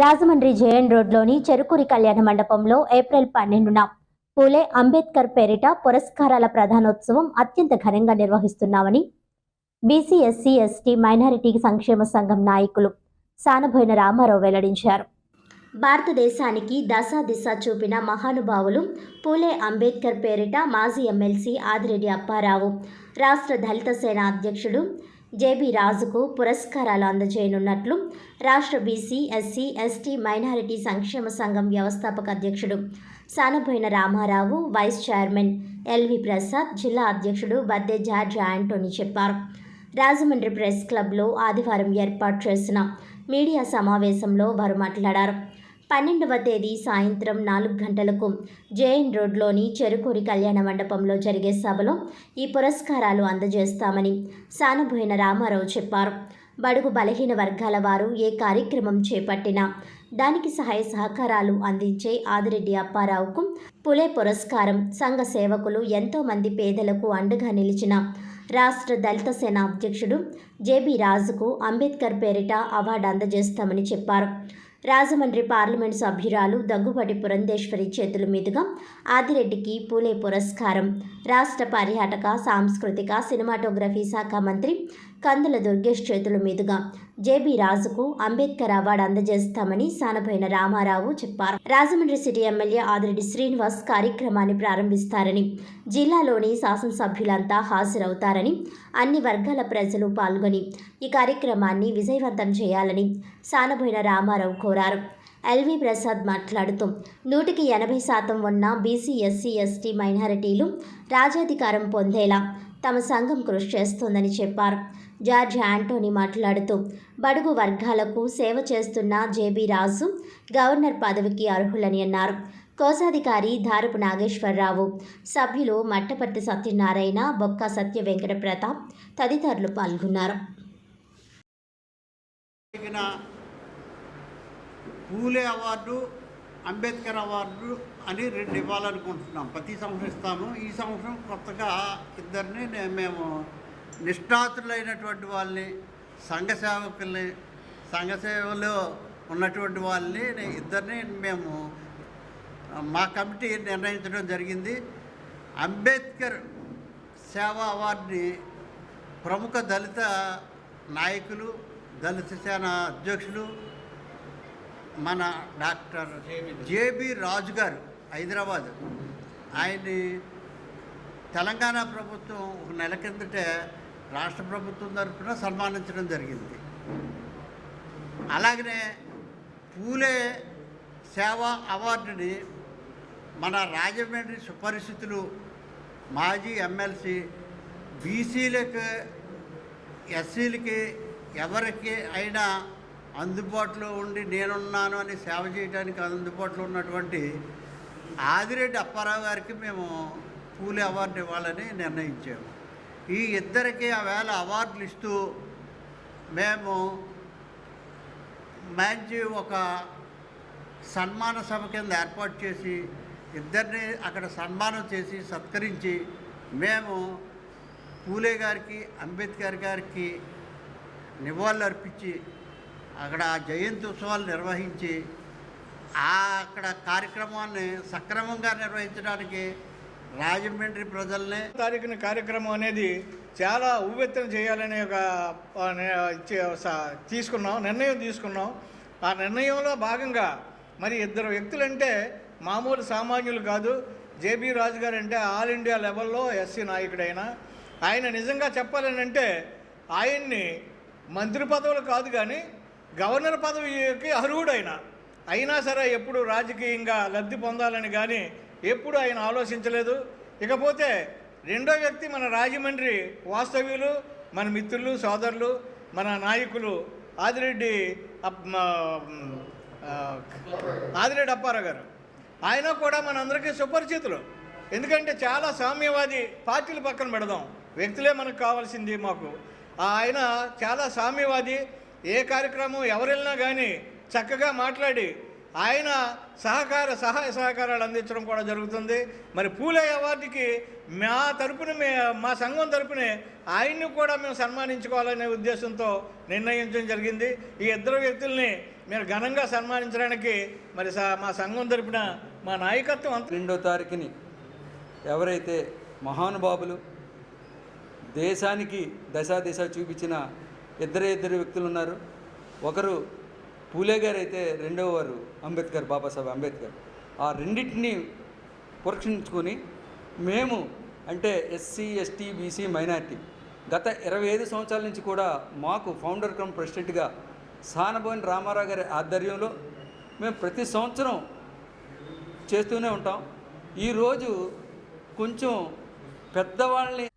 Rajahmundry JN రోడ్లోని చెరుకూరి కళ్యాణ మండపంలో ఏప్రిల్ పన్నెండున పూలే అంబేద్కర్ పేరిట పురస్కారాల ప్రధానోత్సవం అత్యంత ఘనంగా నిర్వహిస్తున్నామని బీసీ ఎస్సీ ఎస్టీ మైనారిటీ సంక్షేమ సంఘం నాయకులు సానబోయిన రామారావు వెల్లడించారు. భారతదేశానికి దశ దిశ చూపిన మహానుభావులు పూలే అంబేద్కర్ పేరిట మాజీ ఎమ్మెల్సీ ఆదిరెడ్డి అప్పారావు రాష్ట్ర దళిత సేన అధ్యక్షుడు జేబీ రాజుకు పురస్కారాలు అందజేయనున్నట్లు రాష్ట్ర బీసీ ఎస్సీ ఎస్టీ మైనారిటీ సంక్షేమ సంఘం వ్యవస్థాపక అధ్యక్షుడు Sanaboina Ramarao vice chairman L V Prasad జిల్లా అధ్యక్షుడు బద్దే జార్జ్ యాంటోనీ చెప్పారు. రాజమండ్రి ప్రెస్ క్లబ్లో ఆదివారం ఏర్పాటు చేసిన మీడియా సమావేశంలో వారు మాట్లాడారు. పన్నెండవ తేదీ సాయంత్రం నాలుగు గంటలకు జేఎన్ రోడ్లోని చెరుకూరి కళ్యాణ మండపంలో జరిగే సభలో ఈ పురస్కారాలు అందజేస్తామని సానుభోయిన రామారావు చెప్పారు. బడుగు బలహీన వర్గాల వారు ఏ కార్యక్రమం చేపట్టినా దానికి సహాయ సహకారాలు అందించే ఆదిరెడ్డి అప్పారావుకు పులే పురస్కారం సంఘ సేవకులు ఎంతోమంది పేదలకు అండగా నిలిచిన రాష్ట్ర దళిత సేన అధ్యక్షుడు జేబీ రాజుకు అంబేద్కర్ పేరిట అవార్డు అందజేస్తామని చెప్పారు. రాజమండ్రి పార్లమెంట్ సభ్యురాలు దగ్గుబడి పురంధేశ్వరి చేతుల మీదుగా ఆదిరెడ్డికి పూలే పురస్కారం. రాష్ట్ర పర్యాటక సాంస్కృతిక సినిమాటోగ్రఫీ శాఖ మంత్రి కందుల దుర్గేష్ చేతుల మీదుగా. జేబీ రాజుకు అంబేద్కర్ అవార్డు అందజేస్తామని సానబోయిన రామారావు చెప్పారు. రాజమండ్రి సిటీ ఎమ్మెల్యే ఆదిరెడ్డి శ్రీనివాస్ కార్యక్రమాన్ని ప్రారంభిస్తారని జిల్లాలోని శాసనసభ్యులంతా హాజరవుతారని అన్ని వర్గాల ప్రజలు పాల్గొని ఈ కార్యక్రమాన్ని విజయవంతం చేయాలని సానబోయిన రామారావు కోరారు. ఎల్వి ప్రసాద్ మాట్లాడుతూ నూటికి ఎనభై శాతం ఉన్న బీసీ ఎస్సీ ఎస్టీ మైనారిటీలు రాజాధికారం పొందేలా తమ సంఘం కృషి చేస్తోందని చెప్పారు. జార్జ్ యాంటోనీ మాట్లాడుతూ బడుగు వర్గాలకు సేవ చేస్తున్న జేబీ రాజు గవర్నర్ పదవికి అర్హులని అన్నారు. కోశాధికారి ధారపు నాగేశ్వరరావు సభ్యులు మట్టపర్తి సత్యనారాయణ బొక్క సత్య వెంకట ప్రతాప్ తదితరులు పాల్గొన్నారు. పూలే అవార్డు అంబేద్కర్ అవార్డు అని రెండు ఇవ్వాలనుకుంటున్నాం. ప్రతి సంవత్సరం ఇస్తాము ఈ సంవత్సరం కొత్తగా ఇద్దరిని మేము నిష్ఠాతులైనటువంటి వాళ్ళని సంఘ సేవకుల్ని సంఘ సేవలో ఉన్నటువంటి వాళ్ళని ఇద్దరిని మేము మా కమిటీ నిర్ణయించడం జరిగింది. అంబేద్కర్ సేవా అవార్డుని ప్రముఖ దళిత నాయకులు దళిత సేన అధ్యక్షులు మన డాక్టర్ జేబి రాజు గారు హైదరాబాద్. ఆయన్ని తెలంగాణ ప్రభుత్వం ఒక నెల కిందటే రాష్ట్ర ప్రభుత్వం తరఫున సన్మానించడం జరిగింది. అలాగనే పూలే సేవా అవార్డుని మన రాజమండ్రి సుపరిస్థితులు మాజీ ఎమ్మెల్సీ బీసీలకు ఎస్సీలకి ఎవరికి అయినా అందుబాటులో ఉండి నేనున్నాను అని సేవ చేయడానికి అందుబాటులో ఉన్నటువంటి ఆదిరెడ్డి అప్పారావు గారికి మేము పూలే అవార్డు ఇవ్వాలని నిర్ణయించాము. ఈ ఇద్దరికి ఆ వేళ అవార్డులు ఇస్తూ మేము మంచి ఒక సన్మాన సభ కింద ఏర్పాటు చేసి ఇద్దరిని అక్కడ సన్మానం చేసి సత్కరించి మేము పూలే గారికి అంబేద్కర్ గారికి నివాళులు అర్పించి అక్కడ జయంతి ఉత్సవాలు నిర్వహించి ఆ అక్కడ కార్యక్రమాన్ని సక్రమంగా నిర్వహించడానికి రాజమండ్రి ప్రజల్ని తారీఖున కార్యక్రమం అనేది చాలా ఉవ్వెత్తం చేయాలనే ఒక స- తీసుకున్నాం నిర్ణయం తీసుకున్నాం. ఆ నిర్ణయంలో భాగంగా మరి ఇద్దరు వ్యక్తులంటే మామూలు సామాన్యులు కాదు జేబీ రాజు గారు అంటే ఆల్ ఇండియా లెవెల్లో ఎస్సీ నాయకుడైన. ఆయన నిజంగా చెప్పాలని అంటే ఆయన్ని మంత్రి పదవులు కాదు కానీ గవర్నర్ పదవికి అర్హుడైన అయినా సరే ఎప్పుడు రాజకీయంగా లబ్ధి పొందాలని కానీ ఎప్పుడు ఆయన ఆలోచించలేదు. ఇకపోతే రెండో వ్యక్తి మన రాజమండ్రి వాస్తవ్యులు మన మిత్రులు సోదరులు మన నాయకులు ఆదిరెడ్డి ఆదిరెడ్డి అప్పారావు గారు. ఆయన కూడా మనందరికీ సుపరిచితులు. ఎందుకంటే చాలా సామ్యవాది పార్టీలు పక్కన పెడదాం. వ్యక్తులే మనకు కావాల్సింది మాకు. ఆయన చాలా సామ్యవాది ఏ కార్యక్రమం ఎవరు వెళ్ళినా కానీ చక్కగా మాట్లాడి ఆయన సహకార సహాయ సహకారాలు అందించడం కూడా జరుగుతుంది. మరి పూలే అవార్డుకి మా తరపున మే మా సంఘం తరపునే ఆయన్ని కూడా మేము సన్మానించుకోవాలనే ఉద్దేశంతో నిర్ణయించడం జరిగింది. ఈ ఇద్దరు వ్యక్తుల్ని మీరు ఘనంగా సన్మానించడానికి మరి మా సంఘం తరపున మా నాయకత్వం అంత రెండో తారీఖుని ఎవరైతే మహానుభావులు దేశానికి దశా దిశ చూపించిన ఇద్దరే ఇద్దరు వ్యక్తులు ఉన్నారు. ఒకరు పూలే గారు అయితే రెండవ వారు అంబేద్కర్ బాబాసాహెబ్ అంబేద్కర్. ఆ రెండింటిని పురక్షించుకొని మేము అంటే ఎస్సీ ఎస్టీ బీసీ మైనార్టీ గత ఇరవై ఐదు సంవత్సరాల నుంచి కూడా మాకు ఫౌండర్ కమ్ ప్రెసిడెంట్గా సానబోయిన రామారావు గారి ఆధ్వర్యంలో మేము ప్రతి సంవత్సరం చేస్తూనే ఉంటాం. ఈరోజు కొంచెం పెద్దవాళ్ళని